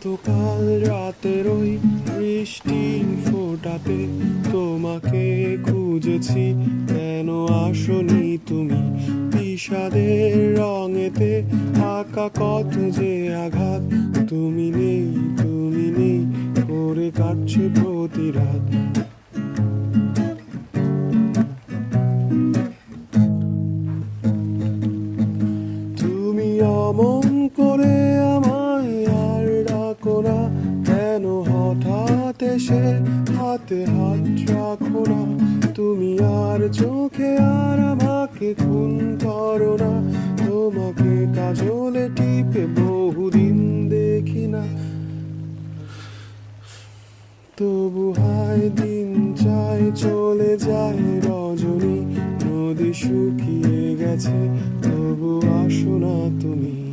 গতকাল রাতের ওই বৃষ্টির ফোটাতে তোমাকে খুঁজেছি। কেন আসনি তুমি? বিষাদের রঙেতে আঁকা কত যে আঘাত। তুমি নেই তুমি নেই, করে কাটছে প্রতি রাত হঠাৎ হাতে হাত রাখো না। তুমি আর চোখে আর আমাকে খুন করো না। তোমাকে কাজলে টিপে বহুদিন দেখি না। তবু হায় দিন চাই চলে যায় রজনী। নদী শুকিয়ে গেছে, তবু আসো না তুমি।